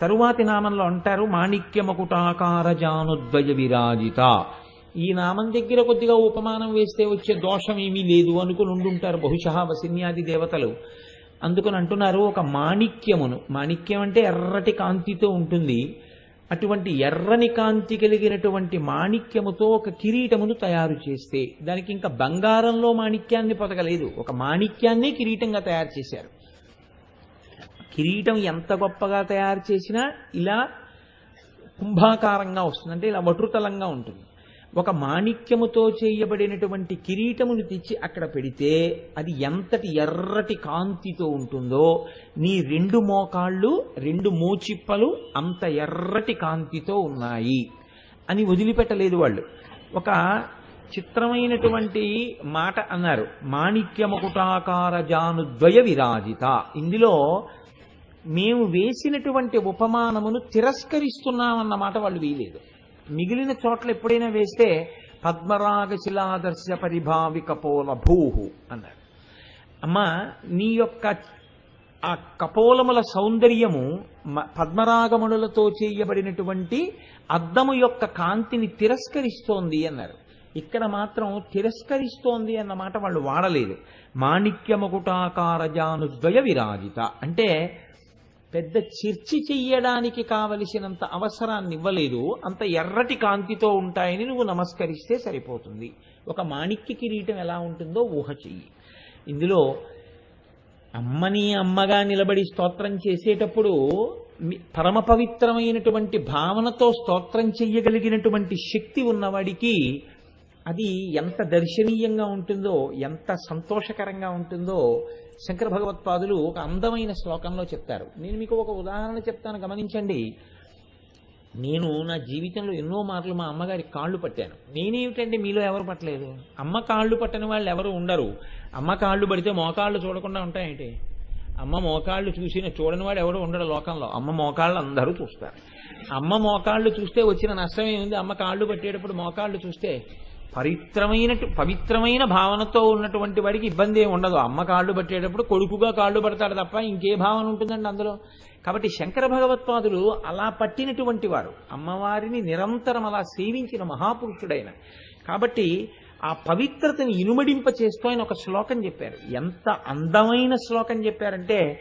తరువాతి నామంలో అంటారు మాణిక్యమకుటాకార జానుద్వయ విరాజిత. ఈ నామం దగ్గర కొద్దిగా ఉపమానం వేస్తే వచ్చే దోషం ఏమీ లేదు అనుకుని ఉండుంటారు బహుశా వసిన్యాది దేవతలు. అందుకని అంటున్నారు ఒక మాణిక్యమును. మాణిక్యం అంటే ఎర్రటి కాంతితో ఉంటుంది. అటువంటి ఎర్రని కాంతి కలిగినటువంటి మాణిక్యముతో ఒక కిరీటమును తయారు చేస్తే దానికి ఇంకా బంగారంలో మాణిక్యాన్ని పొదగలేదు. ఒక మాణిక్యాన్ని కిరీటంగా తయారు చేశారు. కిరీటం ఎంత గొప్పగా తయారు చేసినా ఇలా కుంభాకారంగా వస్తుంది. అంటే ఇలా వటుతలంగా ఉంటుంది. ఒక మాణిక్యముతో చేయబడినటువంటి కిరీటమును తెచ్చి అక్కడ పెడితే అది ఎంతటి ఎర్రటి కాంతితో ఉంటుందో నీ రెండు మోకాళ్ళు రెండు మోచిప్పలు అంత ఎర్రటి కాంతితో ఉన్నాయి అని వదిలిపెట్టలేదు వాళ్ళు. ఒక చిత్రమైనటువంటి మాట అన్నారు. మాణిక్యముకుటాకార జానుద్వయ విరాజిత. ఇందులో మేము వేసినటువంటి ఉపమానమును తిరస్కరిస్తున్నామన్నమాట వాళ్ళు వీలేదు. మిగిలిన చోట్ల ఎప్పుడైనా వేస్తే పద్మరాగశిలాదర్శ పరిభావిక పోల భూహు అన్నారు. అమ్మా నీ యొక్క ఆ కపోలముల సౌందర్యము మ- పద్మరాగములతో చేయబడినటువంటి అద్దము యొక్క కాంతిని తిరస్కరిస్తోంది అన్నారు. ఇక్కడ మాత్రం తిరస్కరిస్తోంది అన్నమాట వాళ్ళు వాడలేదు. మాణిక్యమకుటాకార జానుద్వయ విరాజిత. అంటే పెద్ద చర్చి చెయ్యడానికి కావలసినంత అవసరాన్ని ఇవ్వలేదు అంత ఎర్రటి కాంతితో ఉంటాయని నువ్వు నమస్కరిస్తే సరిపోతుంది. ఒక మాణిక్య కిరీటం ఎలా ఉంటుందో ఊహ చెయ్యి. ఇందులో అమ్మని అమ్మగా నిలబడి స్తోత్రం చేసేటప్పుడు పరమ పవిత్రమైనటువంటి భావనతో స్తోత్రం చెయ్యగలిగినటువంటి శక్తి ఉన్నవాడికి అది ఎంత దర్శనీయంగా ఉంటుందో ఎంత సంతోషకరంగా ఉంటుందో శంకర భగవత్పాదులు ఒక అందమైన శ్లోకంలో చెప్తారు. నేను మీకు ఒక ఉదాహరణ చెప్తాను గమనించండి. నేను నా జీవితంలో ఎన్నో మార్లు మా అమ్మగారి కాళ్ళు పట్టాను. నేనేమిటంటే మీలో ఎవరు పట్టలేదు? అమ్మ కాళ్ళు పట్టని వాళ్ళు ఎవరు ఉండరు. అమ్మ కాళ్ళు పడితే మోకాళ్ళు చూడకుండా ఉంటాయేంటి? అమ్మ మోకాళ్ళు చూసిన చూడని వాడు ఎవడు ఉండడు లోకంలో. అమ్మ మోకాళ్ళు అందరూ చూస్తారు. అమ్మ మోకాళ్ళు చూస్తే వచ్చిన నష్టం ఏముంది? అమ్మ కాళ్ళు పట్టేటప్పుడు మోకాళ్ళు చూస్తే పవిత్రమైన పవిత్రమైన భావనతో ఉన్నటువంటి వాడికి ఇబ్బంది ఏమి ఉండదు. అమ్మ కాళ్ళు పట్టేటప్పుడు కొడుకుగా కాళ్ళు పడతాడు తప్ప ఇంకే భావన ఉంటుందండి అందులో. కాబట్టి శంకర భగవత్పాదులు అలా పట్టినటువంటి వారు. అమ్మవారిని నిరంతరం అలా సేవించిన మహాపురుషుడైన. కాబట్టి ఆ పవిత్రతని ఇనుమడింప చేస్తూ ఆయన ఒక శ్లోకం చెప్పారు. ఎంత అందమైన శ్లోకం చెప్పారంటే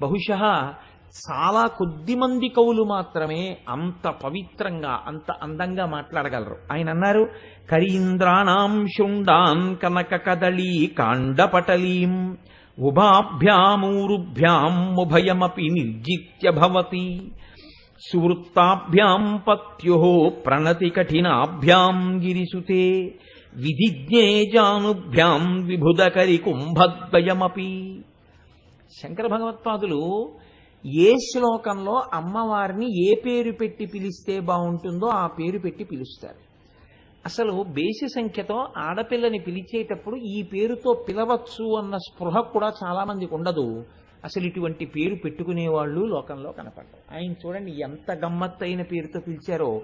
బహుశా చాలా కొద్ది మంది కవులు మాత్రమే అంత పవిత్రంగా అంత అందంగా మాట్లాడగలరు. ఆయన అన్నారు కరీంద్రాణం శుండాన్ కనక కదళీ కాండపటలీం ఉభాభ్యామూరుభ్యాం ఉభయమపి నిర్జిత్య భవతి సువృత్తాభ్యాం పత్యో ప్రణతి కఠినాభ్యాం గిరిసుతే విధిజ్ఞే జానుభ్యాం విభుదకరి కుంభద్వయమపి. శంకర భగవత్పాదులు ఏ శ్లోకంలో అమ్మవారిని ఏ పేరు పెట్టి పిలిస్తే బాగుంటుందో ఆ పేరు పెట్టి పిలుస్తారు. అసలు బేసి సంఖ్యతో ఆడపిల్లని పిలిచేటప్పుడు ఈ పేరుతో పిలవచ్చు అన్న స్పృహ కూడా చాలా మందికి ఉండదు. అసలు ఇటువంటి పేరు పెట్టుకునే వాళ్ళు లోకంలో కనపడతారు ఆయన చూడండి ఎంత గమ్మత్తైన పేరుతో పిలిచారో.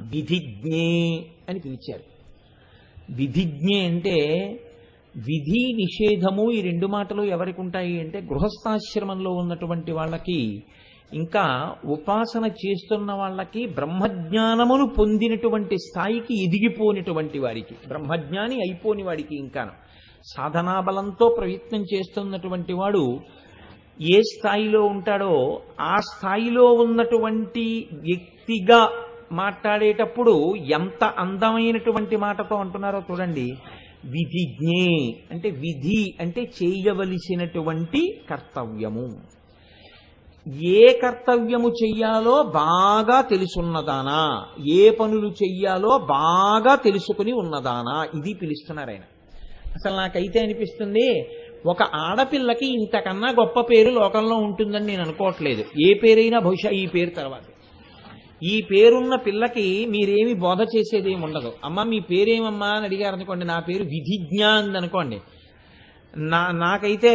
విధిజ్ఞే అని పిలిచారు. విధిజ్ఞే అంటే విధి నిషేధము ఈ రెండు మాటలు ఎవరికి ఉంటాయి అంటే గృహస్థాశ్రమంలో ఉన్నటువంటి వాళ్ళకి ఇంకా ఉపాసన చేస్తున్న వాళ్ళకి బ్రహ్మజ్ఞానమును పొందినటువంటి స్థాయికి ఎదిగిపోనిటువంటి వారికి బ్రహ్మజ్ఞాని అయిపోని వాడికి ఇంకాను సాధనా బలంతో ప్రయత్నం చేస్తున్నటువంటి వాడు ఏ స్థాయిలో ఉంటాడో ఆ స్థాయిలో ఉన్నటువంటి వ్యక్తిగా మాట్లాడేటప్పుడు ఎంత అందమైనటువంటి మాటతో అంటున్నారో చూడండి. విధిజ్ఞే అంటే విధి అంటే చేయవలసినటువంటి కర్తవ్యము. ఏ కర్తవ్యము చెయ్యాలో బాగా తెలుసున్నదానా ఏ పనులు చెయ్యాలో బాగా తెలుసుకుని ఉన్నదానా ఇది పిలుస్తున్నారు ఆయన. అసలు నాకైతే అనిపిస్తుంది ఒక ఆడపిల్లకి ఇంతకన్నా గొప్ప పేరు లోకంలో ఉంటుందని నేను అనుకోవట్లేదు. ఏ పేరైనా బహుశా ఈ పేరు తర్వాత. ఈ పేరున్న పిల్లకి మీరేమి బోధ చేసేదేమి ఉండదు. అమ్మ మీ పేరేమమ్మా అని అడిగారు అనుకోండి నా పేరు విధిజ్ఞ అందనుకోండి అనుకోండి. నా నాకైతే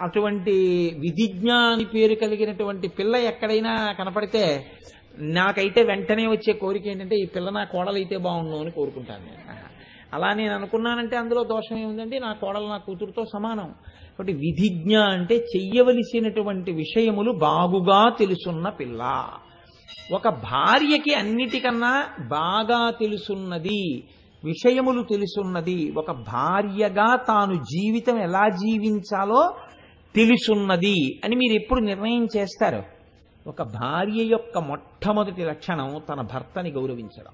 అటువంటి విధిజ్ఞ అని పేరు కలిగినటువంటి పిల్ల ఎక్కడైనా కనపడితే నాకైతే వెంటనే వచ్చే కోరిక ఏంటంటే ఈ పిల్ల నా కోడలైతే బాగుండు అని కోరుకుంటాను నేను. అలా నేను అనుకున్నానంటే అందులో దోషం ఏముందండి? నా కోడలు నా కూతురుతో సమానం. కాబట్టి విధిజ్ఞ అంటే చెయ్యవలసినటువంటి విషయములు బాగుగా తెలుసున్న పిల్ల. ఒక భార్యకి అన్నిటికన్నా బాగా తెలుసున్నది విషయములు తెలుసున్నది ఒక భార్యగా తాను జీవితం ఎలా జీవించాలో తెలుసున్నది అని మీరు ఎప్పుడు నిర్ణయం చేస్తారు. ఒక భార్య యొక్క మొట్టమొదటి లక్షణం తన భర్తని గౌరవించడం.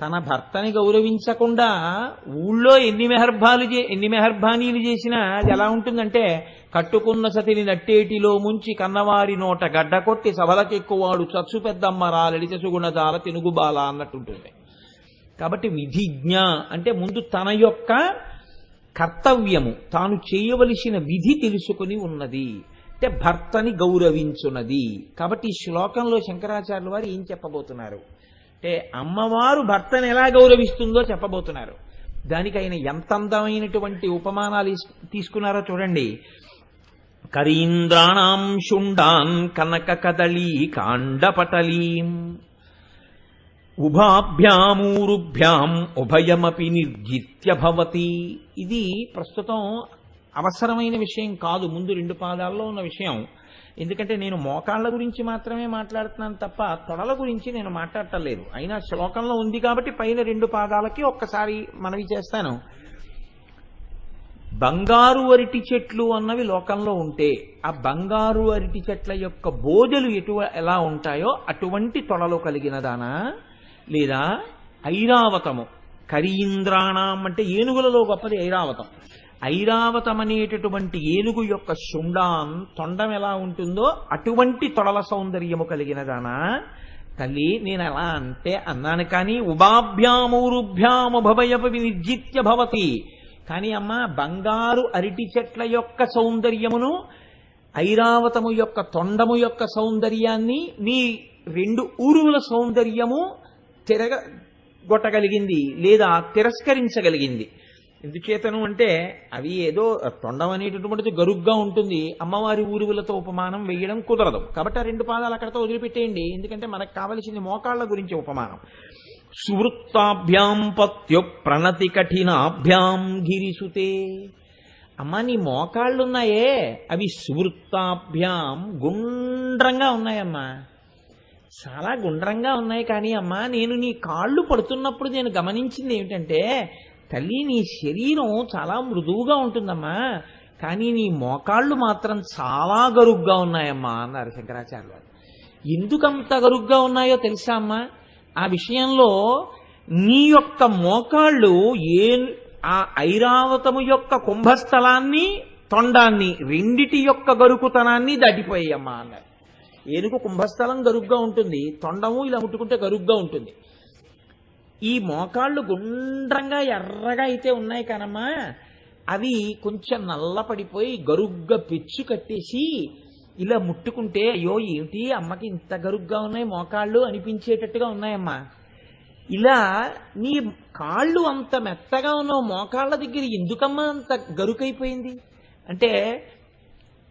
తన భర్తని గౌరవించకుండా ఊళ్ళో ఎన్ని మెహర్భాలు ఎన్ని మెహర్భానీలు చేసినా అది ఎలా ఉంటుందంటే కట్టుకున్న సతిని నట్టేటిలో ముంచి కన్నవారి నోట గడ్డ కొట్టి సభలకెక్కువాడు చచ్చు పెద్దమ్మ రాలడి చసుగుణదాల తెనుగుబాల అన్నట్టుంటుంది. కాబట్టి విధిజ్ఞ అంటే ముందు తన యొక్క కర్తవ్యము తాను చేయవలసిన విధి తెలుసుకుని ఉన్నది. అంటే భర్తని గౌరవించున్నది. కాబట్టి ఈ శ్లోకంలో శంకరాచార్యుల వారు ఏం చెప్పబోతున్నారు? అంటే అమ్మవారు భర్తను ఎలా గౌరవిస్తుందో చెప్పబోతున్నారు. దానికి ఆయన ఎంత అందమైనటువంటి ఉపమానాలు తీసుకున్నారో చూడండి. కరీంద్రాణం శుండాన్ కనక కదళీ కాండపటలీం. ఉభాభ్యామూరుభ్యాం ఉభయమపి నిర్జిత్య భవతి. ఇది ప్రస్తుతం అవసరమైన విషయం కాదు ముందు రెండు పాదాల్లో ఉన్న విషయం. ఎందుకంటే నేను మోకాళ్ళ గురించి మాత్రమే మాట్లాడుతున్నాను తప్ప తొడల గురించి నేను మాట్లాడటం లేదు. అయినా శ్లోకంలో ఉంది కాబట్టి పైన రెండు పాదాలకి ఒక్కసారి మనవి చేస్తాను. బంగారు అరటి చెట్లు అన్నవి లోకంలో ఉంటే ఆ బంగారు అరటి చెట్ల యొక్క బోధలు ఎటు ఎలా ఉంటాయో అటువంటి తొడలు కలిగినదానా? లేదా ఐరావతము. కరీంద్రాణం అంటే ఏనుగులలో గొప్పది ఐరావతం. ఐరావతమనేటటువంటి ఏనుగు యొక్క శుండాం తొండం ఎలా ఉంటుందో అటువంటి తొడల సౌందర్యము కలిగినదానా? తల్లి నేను ఎలా అంటే అన్నాను కానీ ఉభాభ్యామూరుభ్యాముభవయప నిర్జిత్య భవతి. కానీ అమ్మ బంగారు అరటి చెట్ల యొక్క సౌందర్యమును ఐరావతము యొక్క తొండము యొక్క సౌందర్యాన్ని నీ రెండు ఊరువుల సౌందర్యము తిరగ గొట్టగలిగింది లేదా తిరస్కరించగలిగింది. ఎందుచేతను అంటే అవి ఏదో తొండం అనేటటువంటిది గరుగ్గా ఉంటుంది. అమ్మవారి ఊరువులతో ఉపమానం వేయడం కుదరదు. కాబట్టి ఆ రెండు పాదాలు అక్కడతో వదిలిపెట్టేయండి. ఎందుకంటే మనకు కావలసింది మోకాళ్ళ గురించి ఉపమానం. సువృత్తాభ్యాం పత్యు ప్రణతి కఠినాభ్యాం గిరిసుతే. అమ్మ నీ మోకాళ్ళున్నాయే. అవి సువృత్తాభ్యాం గుండ్రంగా ఉన్నాయమ్మా. చాలా గుండ్రంగా ఉన్నాయి కానీ అమ్మా నేను నీ కాళ్ళు పడుతున్నప్పుడు నేను గమనించింది ఏమిటంటే తల్లి నీ శరీరం చాలా మృదువుగా ఉంటుందమ్మా. కానీ నీ మోకాళ్ళు మాత్రం చాలా గరుగ్గా ఉన్నాయమ్మా అన్నారు శంకరాచార్యులు ఎందుకంత గరుగ్గా ఉన్నాయో తెలుసా అమ్మా? ఆ విషయంలో నీ యొక్క మోకాళ్ళు ఏ ఆ ఐరావతము యొక్క కుంభస్థలాన్ని తొండాన్ని రెండిటి యొక్క గరుకుతనాన్ని దాటిపోయాయమ్మా అన్నారు. ఏనుగు కుంభస్థలం గరుగ్గా ఉంటుంది తొండము ఇలా ముట్టుకుంటే గరుగ్గా ఉంటుంది. ఈ మోకాళ్ళు గుండ్రంగా ఎర్రగా అయితే ఉన్నాయి కనమ్మా అవి కొంచెం నల్ల పడిపోయి గరుగ్గా పెచ్చు కట్టేసి ఇలా ముట్టుకుంటే అయ్యో ఏమిటి అమ్మకి ఇంత గరుగ్గా ఉన్నాయి మోకాళ్ళు అనిపించేటట్టుగా ఉన్నాయమ్మా. ఇలా నీ కాళ్ళు అంత మెత్తగా ఉన్న మోకాళ్ళ దగ్గర ఎందుకమ్మా అంత గరుకైపోయింది? అంటే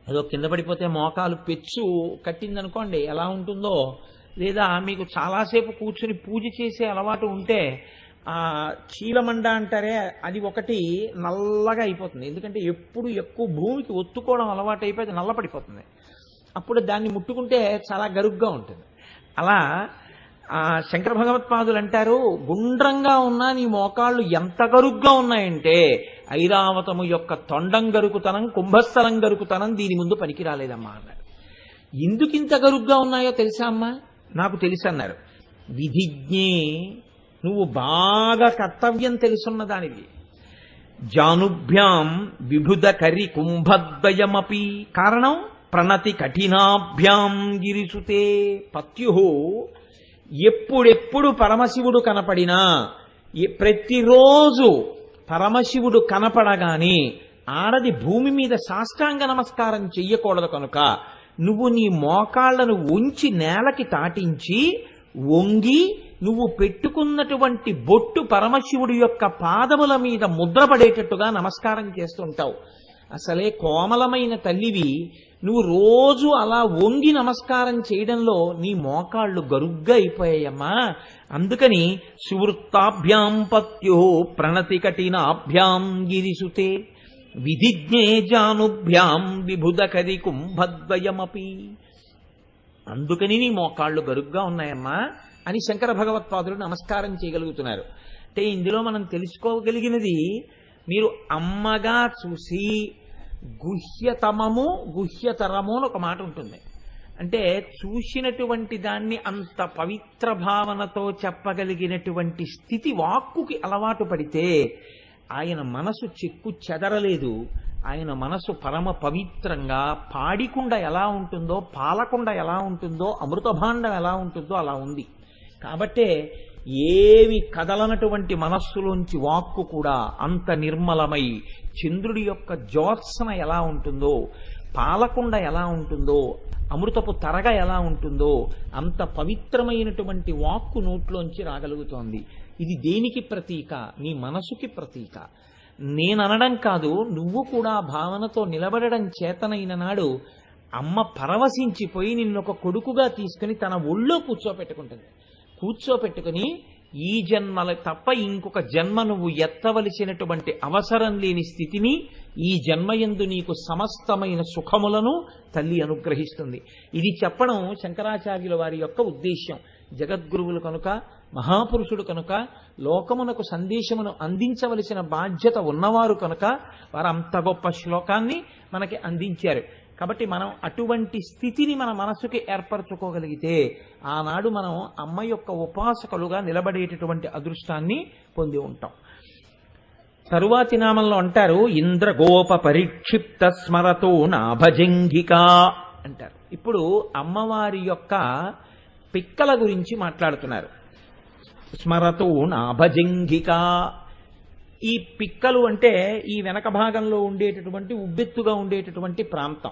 ఏదో కింద పడిపోతే మోకాలు పెచ్చు కట్టిందనుకోండి ఎలా ఉంటుందో? లేదా మీకు చాలాసేపు కూర్చుని పూజ చేసే అలవాటు ఉంటే ఆ చీలమండ అంటారే అది ఒకటి నల్లగా అయిపోతుంది. ఎందుకంటే ఎప్పుడు ఎక్కువ భూమికి ఒత్తుకోవడం అలవాటు అయిపోయి అది నల్లపడిపోతుంది. అప్పుడు దాన్ని ముట్టుకుంటే చాలా గరుగ్గా ఉంటుంది. అలా ఆ శంకర భగవత్పాదులు అంటారు గుండ్రంగా ఉన్న నీ మోకాళ్ళు ఎంత గరుగ్గా ఉన్నాయంటే ఐరావతము యొక్క తొండం గరుకుతనం కుంభస్థలం గరుకుతనం దీని ముందు పనికి రాలేదమ్మా అన్నారు. ఎందుకు ఇంత గరుగ్గా ఉన్నాయో తెలుసా అమ్మా? నాకు తెలుసు అన్నారు విధిజ్ఞే నువ్వు బాగా కర్తవ్యం తెలుసున్న దానివి. జానుభ్యాం విభుద కరి కుంభద్వయమపి. కారణం? ప్రణతి కఠినాభ్యాం గిరిసుతే. పత్యు ఎప్పుడెప్పుడు పరమశివుడు కనపడినా ప్రతిరోజు పరమశివుడు కనపడగానే ఆడది భూమి మీద సాష్టాంగ నమస్కారం చెయ్యకూడదు కనుక నువ్వు నీ మోకాళ్ళను ఉంచి నేలకి తాటించి వంగి నువ్వు పెట్టుకున్నటువంటి బొట్టు పరమశివుడి యొక్క పాదముల మీద ముద్రపడేటట్టుగా నమస్కారం చేస్తుంటావు. అసలే కోమలమైన తల్లివి నువ్వు రోజు అలా వంగి నమస్కారం చేయడంలో నీ మోకాళ్ళు గరుగ్గా అయిపోయాయమ్మా. అందుకని సువృత్తాభ్యాం పత్యో ప్రణతి కఠినాభ్యాం గిరిసుతే. విధిజ్ఞే జానుభ్యాం విభుదకరి కుంభద్వయమపి. అందుకని నీ మోకాళ్ళు గరుగ్గా ఉన్నాయమ్మా అని శంకర భగవత్పాదులు నమస్కారం చేయగలుగుతున్నారు. అంటే ఇందులో మనం తెలుసుకోగలిగినది మీరు అమ్మగా చూసి గుహ్యతమము గుహ్యతరము అని ఒక మాట ఉంటుంది. అంటే చూసినటువంటి దాన్ని అంత పవిత్ర భావనతో చెప్పగలిగినటువంటి స్థితి వాక్కుకి అలవాటు పడితే ఆయన మనసు చెక్కు చెదరలేదు. ఆయన మనసు పరమ పవిత్రంగా పాడికుండ ఎలా ఉంటుందో పాలకుండ ఎలా ఉంటుందో అమృతభాండం ఎలా ఉంటుందో అలా ఉంది. కాబట్టే ఏవి కదలనటువంటి మనస్సులోంచి వాక్కు కూడా అంత నిర్మలమై చంద్రుడి యొక్క జ్యోత్సన ఎలా ఉంటుందో పాలకుండ ఎలా ఉంటుందో అమృతపు తరగ ఎలా ఉంటుందో అంత పవిత్రమైనటువంటి వాక్కు నోట్లోంచి రాగలుగుతోంది. ఇది దేనికి ప్రతీక? నీ మనసుకి ప్రతీక. నేననడం కాదు నువ్వు కూడా భావనతో నిలబడడం చేతనైన నాడు అమ్మ పరవశించిపోయి నిన్నొక కొడుకుగా తీసుకుని తన ఒళ్ళో కూర్చోపెట్టుకుంటుంది. కూర్చోపెట్టుకుని ఈ జన్మల తప్ప ఇంకొక జన్మ నువ్వు ఎత్తవలసినటువంటి అవసరం లేని స్థితిని ఈ జన్మయందు నీకు సమస్తమైన సుఖములను తల్లి అనుగ్రహిస్తుంది. ఇది చెప్పడం శంకరాచార్యుల వారి యొక్క ఉద్దేశ్యం. జగద్గురువులు కనుక మహాపురుషుడు కనుక లోకమునకు సందేశమును అందించవలసిన బాధ్యత ఉన్నవారు కనుక వారు అంత గొప్ప శ్లోకాన్ని మనకి అందించారు. కాబట్టి మనం అటువంటి స్థితిని మన మనసుకి ఏర్పరచుకోగలిగితే ఆనాడు మనం అమ్మ యొక్క ఉపాసకులుగా నిలబడేటటువంటి అదృష్టాన్ని పొంది ఉంటాం. తరువాతి నామంలో అంటారు ఇంద్రగోప పరిక్షిప్త స్మరతో నాభజంగిక అంటారు. ఇప్పుడు అమ్మవారి యొక్క పిక్కల గురించి మాట్లాడుతున్నారు. స్మరతో నాభజంగిక. ఈ పిక్కలు అంటే ఈ వెనక భాగంలో ఉండేటటువంటి ఉబ్బెత్తుగా ఉండేటటువంటి ప్రాంతం.